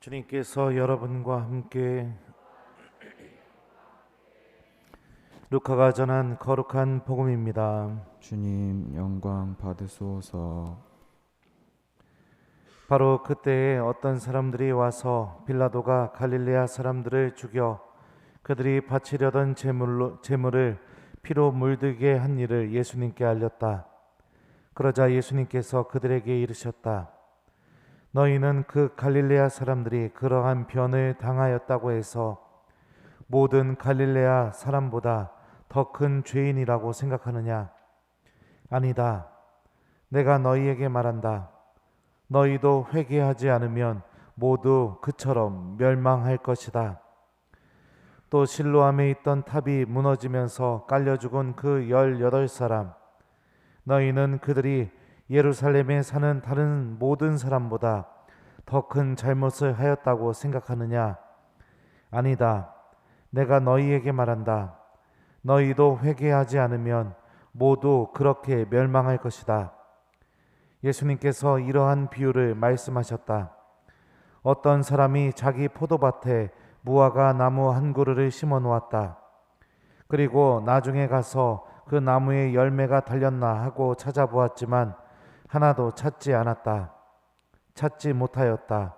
주님께서 여러분과 함께 루카가 전한 거룩한 복음입니다. 주님 영광 받으소서. 바로 그때에 어떤 사람들이 와서 빌라도가 갈릴레아 사람들을 죽여 그들이 바치려던 제물로, 제물을 피로 물들게 한 일을 예수님께 알렸다. 그러자 예수님께서 그들에게 이르셨다. 너희는 그 갈릴레아 사람들이 그러한 변을 당하였다고 해서 모든 갈릴레아 사람보다 더 큰 죄인이라고 생각하느냐? 아니다. 내가 너희에게 말한다. 너희도 회개하지 않으면 모두 그처럼 멸망할 것이다. 또 실로암에 있던 탑이 무너지면서 깔려 죽은 그 열여덟 사람 너희는 그들이 예루살렘에 사는 다른 모든 사람보다 더 큰 잘못을 하였다고 생각하느냐? 아니다. 내가 너희에게 말한다. 너희도 회개하지 않으면 모두 그렇게 멸망할 것이다. 예수님께서 이러한 비유를 말씀하셨다. 어떤 사람이 자기 포도밭에 무화과 나무 한 그루를 심어 놓았다. 그리고 나중에 가서 그 나무에 열매가 달렸나 하고 찾아보았지만 하나도 찾지 않았다. 찾지 못하였다.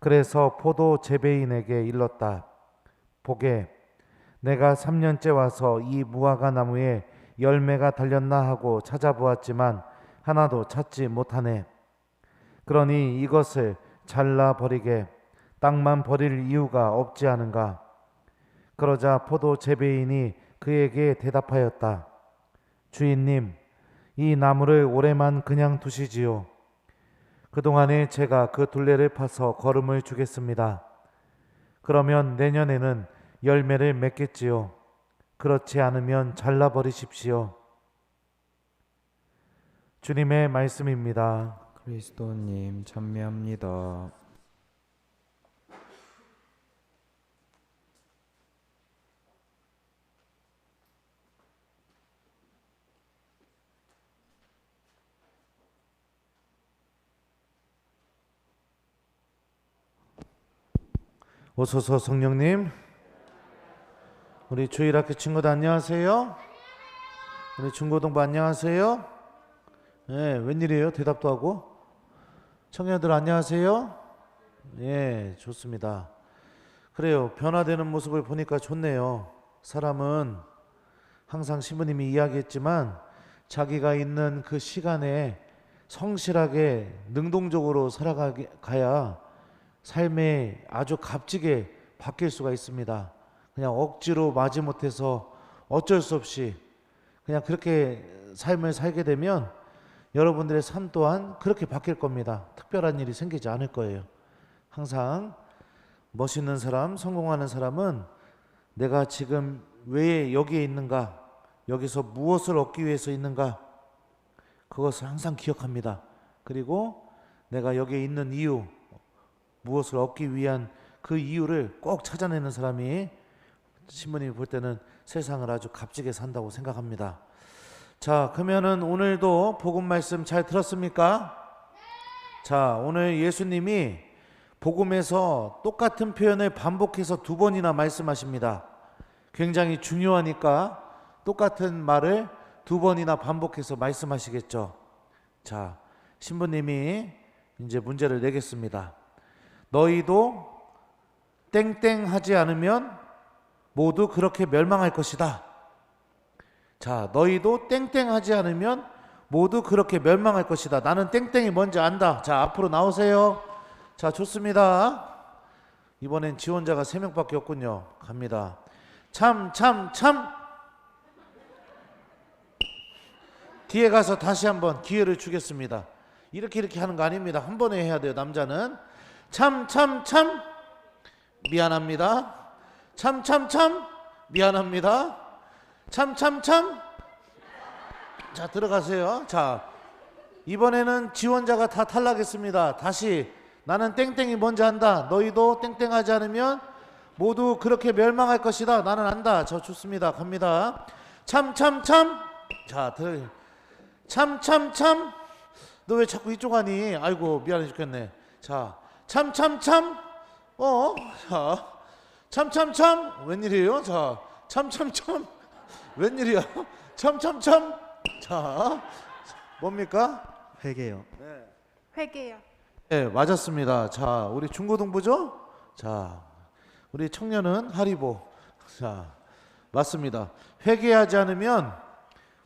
그래서 포도 재배인에게 일렀다. 보게, 내가 3년째 와서 이 무화과 나무에 열매가 달렸나 하고 찾아보았지만 하나도 찾지 못하네. 그러니 이것을 잘라 버리게 땅만 버릴 이유가 없지 않은가? 그러자 포도 재배인이 그에게 대답하였다. 주인님, 이 나무를 올해만 그냥 두시지요. 그동안에 제가 그 둘레를 파서 거름을 주겠습니다. 그러면 내년에는 열매를 맺겠지요. 그렇지 않으면 잘라 버리십시오. 주님의 말씀입니다. 그리스도님 찬미합니다. 오소서 성령님. 우리 주일학교 친구들 안녕하세요. 우리 중고등부 안녕하세요. 예, 웬일이에요? 대답도 하고. 청년들 안녕하세요. 예, 좋습니다. 그래요. 변화되는 모습을 보니까 좋네요. 사람은 항상 신부님이 이야기했지만 자기가 있는 그 시간에 성실하게 능동적으로 살아가야 삶에 아주 값지게 바뀔 수가 있습니다. 그냥 억지로 마지못해서 어쩔 수 없이 그냥 그렇게 삶을 살게 되면 여러분들의 삶 또한 그렇게 바뀔 겁니다. 특별한 일이 생기지 않을 거예요. 항상 멋있는 사람, 성공하는 사람은 내가 지금 왜 여기에 있는가, 여기서 무엇을 얻기 위해서 있는가, 그것을 항상 기억합니다. 그리고 내가 여기에 있는 이유, 무엇을 얻기 위한 그 이유를 꼭 찾아내는 사람이 신부님이 볼 때는 세상을 아주 값지게 산다고 생각합니다. 자, 그러면은 오늘도 복음 말씀 잘 들었습니까? 자, 오늘 예수님이 복음에서 똑같은 표현을 반복해서 두 번이나 말씀하십니다. 굉장히 중요하니까 똑같은 말을 두 번이나 반복해서 말씀하시겠죠. 자, 신부님이 이제 문제를 내겠습니다. 너희도 땡땡 하지 않으면 모두 그렇게 멸망할 것이다. 자, 너희도 땡땡 하지 않으면 모두 그렇게 멸망할 것이다. 나는 땡땡이 뭔지 안다. 자, 앞으로 나오세요. 자, 좋습니다. 이번엔 지원자가 세 명밖에 없군요. 갑니다. 참, 참, 참. 뒤에 가서 다시 한번 기회를 주겠습니다. 이렇게 이렇게 하는 거 아닙니다. 한 번에 해야 돼요. 남자는 참, 참, 참. 미안합니다. 참, 참, 참. 미안합니다. 참, 참, 참. 자, 들어가세요. 자, 이번에는 지원자가 다 탈락했습니다. 다시 나는 땡땡이 뭔지 안다. 너희도 땡땡하지 않으면 모두 그렇게 멸망할 것이다. 나는 안다. 저 좋습니다. 갑니다. 참, 참, 참. 자, 들. 참, 참, 참. 너 왜 자꾸 이쪽 하니? 아이고, 미안해 죽겠네. 자, 참, 참, 참. 어? 자, 참참참 웬일이에요? 자, 참참참 웬일이야? 참참참 자, 뭡니까? 회개요. 회개요. 네, 맞았습니다. 자, 우리 중고등부죠? 자, 우리 청년은 하리보. 자, 맞습니다. 회개하지 않으면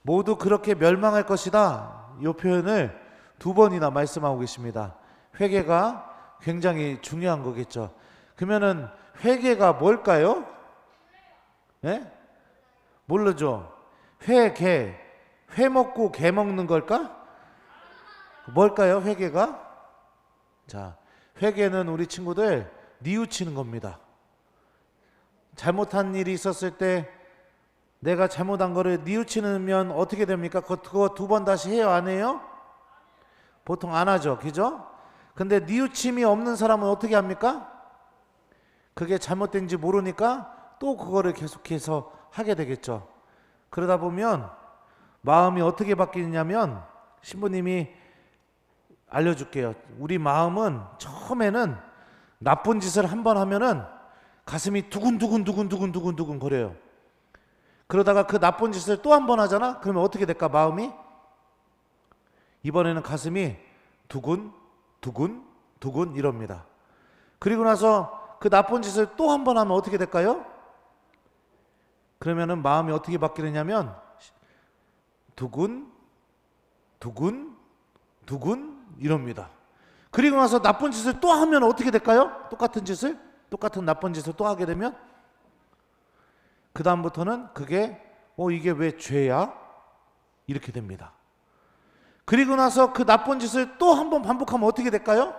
모두 그렇게 멸망할 것이다. 이 표현을 두 번이나 말씀하고 계십니다. 회개가 굉장히 중요한 거겠죠. 그러면은 회개가 뭘까요? 예? 모르죠. 회개. 회 먹고 개 먹는 걸까? 뭘까요? 회개가? 자, 회개는 우리 친구들 뉘우치는 겁니다. 잘못한 일이 있었을 때 내가 잘못한 거를 뉘우치면 어떻게 됩니까? 그거 두 번 다시 해요? 안 해요? 보통 안 하죠. 그죠? 근데 뉘우침이 없는 사람은 어떻게 합니까? 그게 잘못된지 모르니까 또 그거를 계속해서 하게 되겠죠. 그러다 보면 마음이 어떻게 바뀌냐면 신부님이 알려줄게요. 우리 마음은 처음에는 나쁜 짓을 한 번 하면은 가슴이 두근두근 두근두근 두근두근 거려요. 그러다가 그 나쁜 짓을 또 한 번 하잖아? 그러면 어떻게 될까 마음이? 이번에는 가슴이 두근 두근 두근 이럽니다. 그리고 나서 그 나쁜 짓을 또 한 번 하면 어떻게 될까요? 그러면은 마음이 어떻게 바뀌느냐면 두근 두근 두근 이럽니다. 그리고 나서 나쁜 짓을 또 하면 어떻게 될까요? 똑같은 짓을 똑같은 나쁜 짓을 또 하게 되면 그 다음부터는 그게 어 이게 왜 죄야? 이렇게 됩니다. 그리고 나서 그 나쁜 짓을 또 한 번 반복하면 어떻게 될까요?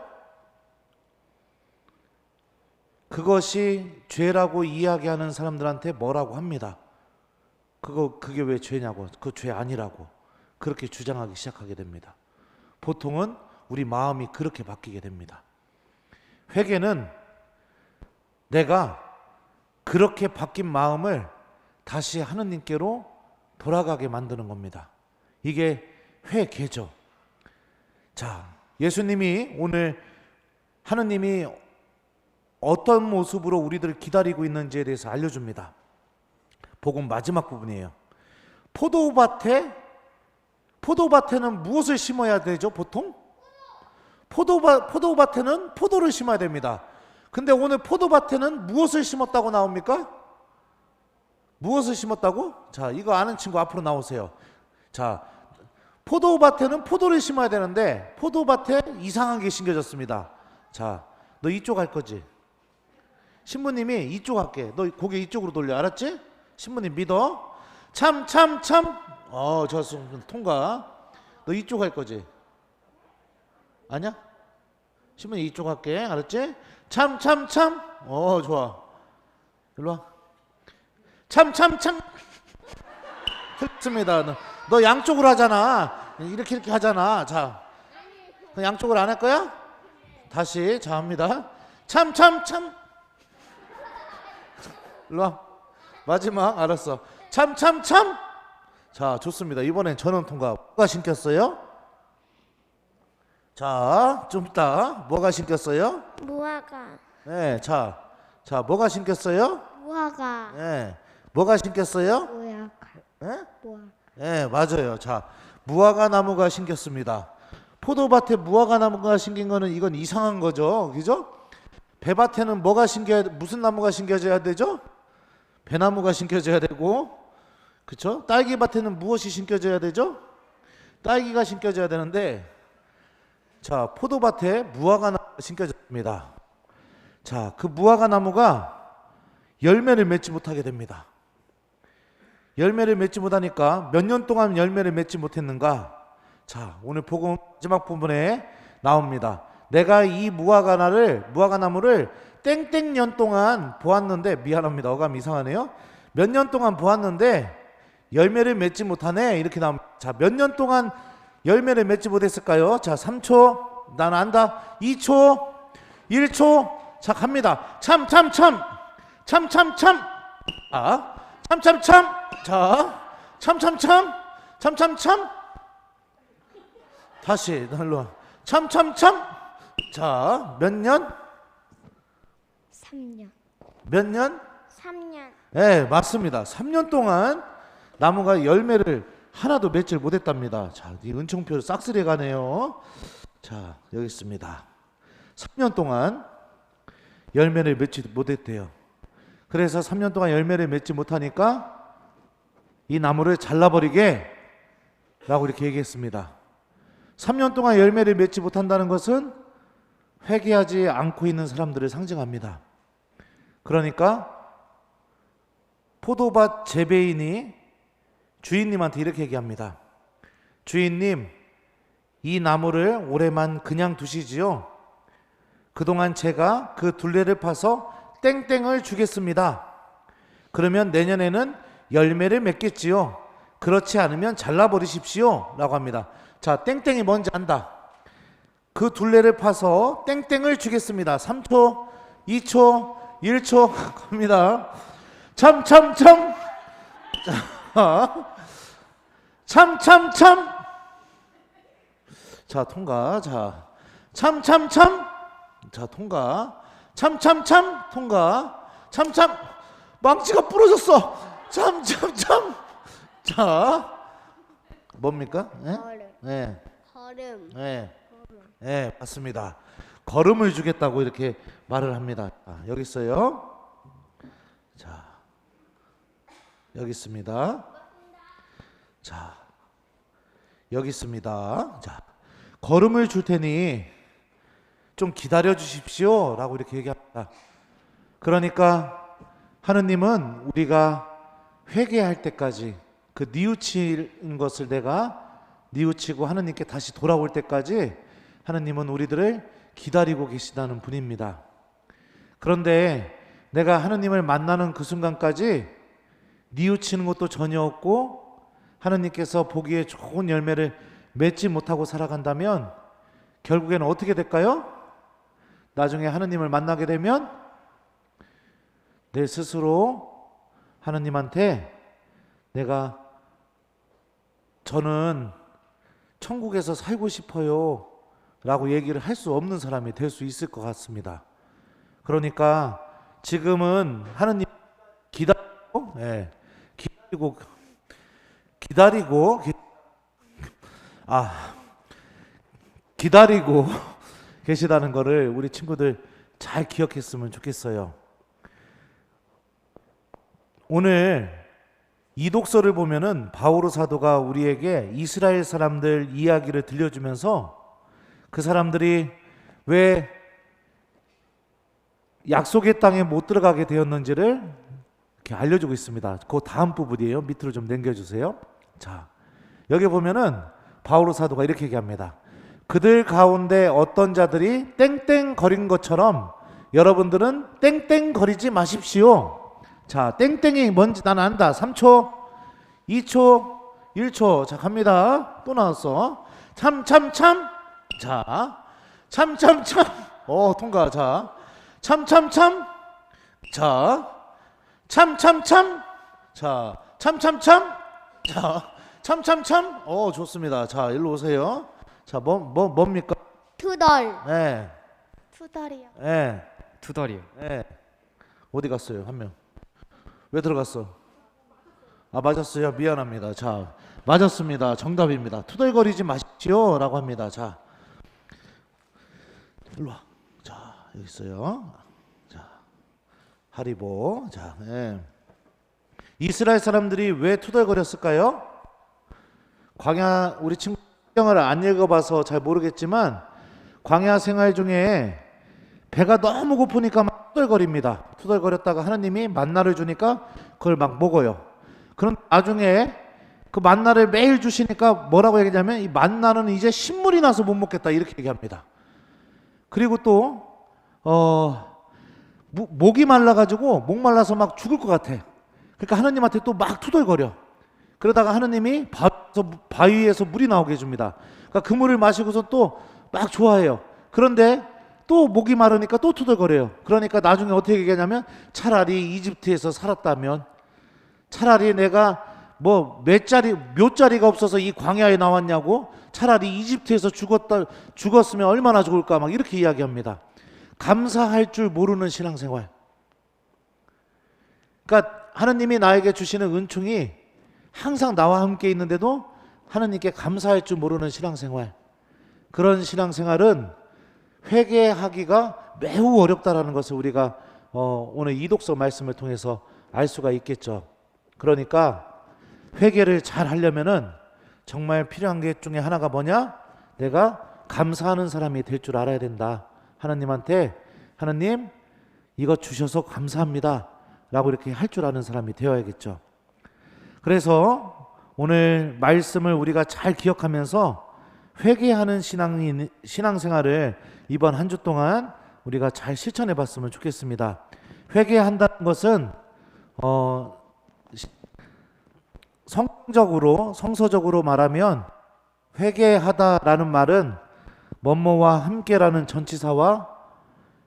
그것이 죄라고 이야기하는 사람들한테 뭐라고 합니다. 그거 그게 왜 죄냐고. 그 죄 아니라고. 그렇게 주장하기 시작하게 됩니다. 보통은 우리 마음이 그렇게 바뀌게 됩니다. 회개는 내가 그렇게 바뀐 마음을 다시 하느님께로 돌아가게 만드는 겁니다. 이게 회개죠. 자, 예수님이 오늘 하느님이 어떤 모습으로 우리들을 기다리고 있는지에 대해서 알려줍니다. 복음 마지막 부분이에요. 포도밭에 포도밭에는 무엇을 심어야 되죠? 보통 포도밭 포도밭에는 포도를 심어야 됩니다. 근데 오늘 포도밭에는 무엇을 심었다고 나옵니까? 무엇을 심었다고? 자, 이거 아는 친구 앞으로 나오세요. 자, 포도밭에는 포도를 심어야 되는데 포도밭에 이상한 게 심겨졌습니다. 자, 너 이쪽 할 거지? 신부님이 이쪽 할게. 너 고개 이쪽으로 돌려. 알았지? 신부님 믿어. 참, 참, 참. 어, 좋았어. 통과. 너 이쪽 할 거지? 아니야? 신부님 이쪽 할게. 알았지? 참, 참, 참. 어, 좋아. 일로 와. 참, 참, 참. 틀렸습니다. 너, 너 양쪽으로 하잖아. 이렇게 이렇게 하잖아. 자, 양쪽으로 안할 거야? 다시 자 합니다. 참, 참, 참. 일로 와. 마지막 알았어. 참, 참, 참. 자, 좋습니다. 이번엔 전원 통과. 뭐가 신겼어요? 자, 좀 이따 뭐가 신겼어요? 무화과 네, 자, 자, 뭐가 신겼어요? 무화과 네, 뭐가 신겼어요? 무화과 네? 무화과 네, 맞아요. 자, 무화과 나무가 신겼습니다. 포도밭에 무화과 나무가 신긴 거는 이건 이상한 거죠. 그죠? 배밭에는 뭐가 신겨 무슨 나무가 신겨져야 되죠? 배나무가 신겨져야 되고 그렇죠? 딸기밭에는 무엇이 신겨져야 되죠? 딸기가 신겨져야 되는데 자, 포도밭에 무화과 나무가 신겨졌습니다. 자, 그 무화과 나무가 열매를 맺지 못하게 됩니다. 열매를 맺지 못하니까 몇 년 동안 열매를 맺지 못했는가? 자, 오늘 복음 마지막 부분에 나옵니다. 내가 이 무화과나를 무화과 나무를 땡땡 년 동안 보았는데 미안합니다. 어감 이상하네요. 몇 년 동안 보았는데 열매를 맺지 못하네. 이렇게 나옵니다. 자, 몇 년 동안 열매를 맺지 못했을까요? 자, 3초. 난 안다. 2초. 1초. 자, 갑니다. 참, 참, 참. 참, 참, 참. 아, 참, 참, 참. 자, 참, 참, 참. 참, 참, 참. 다시, 날로 와. 참, 참, 참. 자, 몇 년? 3년. 몇 년? 3년. 네, 맞습니다. 3년 동안 나무가 열매를 하나도 맺질 못했답니다. 자, 이 은총표 싹쓸이 가네요. 자, 여기 있습니다. 3년 동안 열매를 맺지 못했대요. 그래서 3년 동안 열매를 맺지 못하니까 이 나무를 잘라버리게 라고 이렇게 얘기했습니다. 3년 동안 열매를 맺지 못한다는 것은 회개하지 않고 있는 사람들을 상징합니다. 그러니까 포도밭 재배인이 주인님한테 이렇게 얘기합니다. 주인님, 이 나무를 올해만 그냥 두시지요. 그동안 제가 그 둘레를 파서 땡땡을 주겠습니다. 그러면 내년에는 열매를 맺겠지요. 그렇지 않으면 잘라버리십시오. 라고 합니다. 자, 땡땡이 뭔지 안다. 그 둘레를 파서 땡땡을 주겠습니다. 3초, 2초, 1초 갑니다. 참, 참, 참. 자, 참, 참, 참. 자, 통과. 자, 참, 참, 참. 자, 통과. 참, 참, 참. 통과. 참, 참. 망치가 부러졌어. 참. 자, 뭡니까? 예? 걸음. 네, 걸음. 네, 네, 맞습니다. 걸음을 주겠다고 이렇게 말을 합니다. 아, 여기 있어요. 자, 여기 있습니다. 자, 여기 있습니다. 자, 걸음을 줄 테니 좀 기다려 주십시오라고 이렇게 얘기합니다. 그러니까 하느님은 우리가 회개할 때까지 그 뉘우친 것을 내가 뉘우치고 하느님께 다시 돌아올 때까지 하느님은 우리들을 기다리고 계시다는 분입니다. 그런데 내가 하느님을 만나는 그 순간까지 뉘우치는 것도 전혀 없고 하느님께서 보기에 좋은 열매를 맺지 못하고 살아간다면 결국에는 어떻게 될까요? 나중에 하느님을 만나게 되면 내 스스로 하느님한테 내가 저는 천국에서 살고 싶어요 라고 얘기를 할 수 없는 사람이 될 수 있을 것 같습니다. 그러니까 지금은 하느님 기다리고, 예, 기다리고, 기다리고, 기, 아, 기다리고 계시다는 거를 우리 친구들 잘 기억했으면 좋겠어요. 오늘 이 독서를 보면은 바오로 사도가 우리에게 이스라엘 사람들 이야기를 들려주면서 그 사람들이 왜 약속의 땅에 못 들어가게 되었는지를 이렇게 알려주고 있습니다. 그 다음 부분이에요. 밑으로 좀 넘겨주세요. 자, 여기 보면은 바오로 사도가 이렇게 얘기합니다. 그들 가운데 어떤 자들이 땡땡 거린 것처럼 여러분들은 땡땡 거리지 마십시오. 자, 땡땡이 뭔지 나는 안다. 3초, 2초, 1초. 자, 갑니다. 또 나왔어. 참, 참, 참. 자, 참, 참, 참. 어, 통과. 자, 참, 참, 참. 자, 참, 참, 참. 자, 참, 참, 참. 자, 참, 참, 참. 어, 좋습니다. 자, 일로 오세요. 자, 뭐, 뭐, 뭡니까? 투덜. 예, 투덜이요. 예, 투덜이요. 예. 어디 갔어요? 한 명. 왜 들어갔어? 아, 맞았어요. 미안합니다. 자, 맞았습니다. 정답입니다. 투덜거리지 마십시오. 라고 합니다. 자, 일로 와. 자, 여기 있어요. 자, 하리보. 자, 예. 이스라엘 사람들이 왜 투덜거렸을까요? 광야 우리 친구 성경을 안 읽어봐서 잘 모르겠지만 광야 생활 중에 배가 너무 고프니까 막 투덜거립니다. 투덜거렸다가 하나님이 만나를 주니까 그걸 막 먹어요. 그럼 나중에 그 만나를 매일 주시니까 뭐라고 얘기하냐면 이 만나는 이제 신물이 나서 못 먹겠다 이렇게 얘기합니다. 그리고 또 어, 무- 목이 말라가지고 목 말라서 막 죽을 것 같아. 그러니까 하나님한테 또 막 투덜거려. 그러다가 하나님이 바위에서 물이 나오게 해줍니다. 그러니까 그 물을 마시고서 또 막 좋아해요. 그런데 또 목이 마르니까 또 투덜거려요. 그러니까 나중에 어떻게 얘기하냐면 차라리 이집트에서 살았다면 차라리 내가 뭐 몇 자리 몇 자리가 없어서 이 광야에 나왔냐고 차라리 이집트에서 죽었다 죽었으면 얼마나 좋을까 막 이렇게 이야기합니다. 감사할 줄 모르는 신앙생활. 그러니까 하나님이 나에게 주시는 은총이 항상 나와 함께 있는데도 하나님께 감사할 줄 모르는 신앙생활. 그런 신앙생활은 회개하기가 매우 어렵다라는 것을 우리가 어, 오늘 이독서 말씀을 통해서 알 수가 있겠죠. 그러니까 회개를 잘 하려면은 정말 필요한 게 중에 하나가 뭐냐? 내가 감사하는 사람이 될 줄 알아야 된다. 하나님한테 하나님 이거 주셔서 감사합니다. 라고 이렇게 할 줄 아는 사람이 되어야겠죠. 그래서 오늘 말씀을 우리가 잘 기억하면서 회개하는 신앙인 신앙생활을 이번 한 주 동안 우리가 잘 실천해 봤으면 좋겠습니다. 회개한다는 것은 어 시- 성적으로 성서적으로 말하면 회개하다라는 말은 뭐뭐와 함께라는 전치사와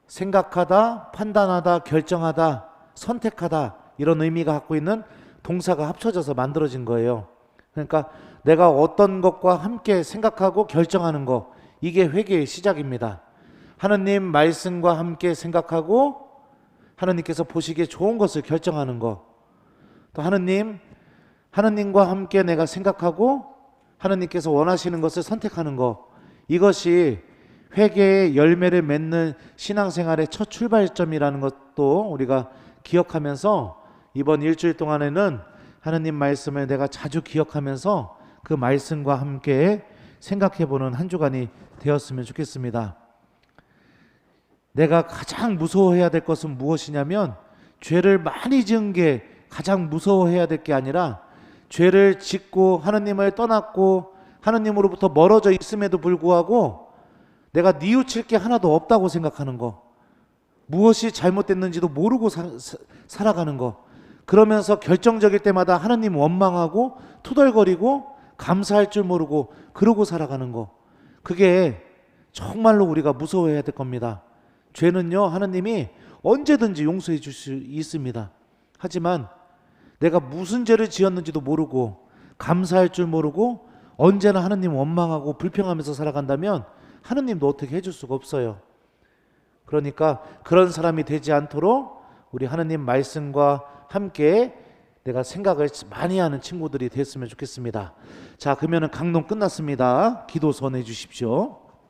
생각하다, 판단하다, 결정하다, 선택하다 이런 의미가 갖고 있는 동사가 합쳐져서 만들어진 거예요. 그러니까 내가 어떤 것과 함께 생각하고 결정하는 거 이게 회개의 시작입니다. 하나님 말씀과 함께 생각하고 하나님께서 보시기에 좋은 것을 결정하는 거. 또 하나님 하나님과 함께 내가 생각하고 하나님께서 원하시는 것을 선택하는 거. 이것이 회개의 열매를 맺는 신앙생활의 첫 출발점이라는 것도 우리가 기억하면서 이번 일주일 동안에는 하나님 말씀을 내가 자주 기억하면서 그 말씀과 함께 생각해 보는 한 주간이 되었으면 좋겠습니다. 내가 가장 무서워해야 될 것은 무엇이냐면 죄를 많이 지은 게 가장 무서워해야 될 게 아니라 죄를 짓고 하나님을 떠났고 하나님으로부터 멀어져 있음에도 불구하고 내가 뉘우칠 게 하나도 없다고 생각하는 거. 무엇이 잘못됐는지도 모르고 사, 사- 살아가는 거. 그러면서 결정적일 때마다 하나님 원망하고 투덜거리고 감사할 줄 모르고 그러고 살아가는 거. 그게 정말로 우리가 무서워해야 될 겁니다. 죄는요, 하나님이 언제든지 용서해 줄 수 있습니다. 하지만 내가 무슨 죄를 지었는지도 모르고 감사할 줄 모르고 언제나 하나님 원망하고 불평하면서 살아간다면 하나님도 어떻게 해줄 수가 없어요. 그러니까 그런 사람이 되지 않도록 우리 하나님 말씀과 함께 내가 생각을 많이 하는 친구들이 됐으면 좋겠습니다. 자, 그러면은 강론 끝났습니다. 기도 선해 주십시오.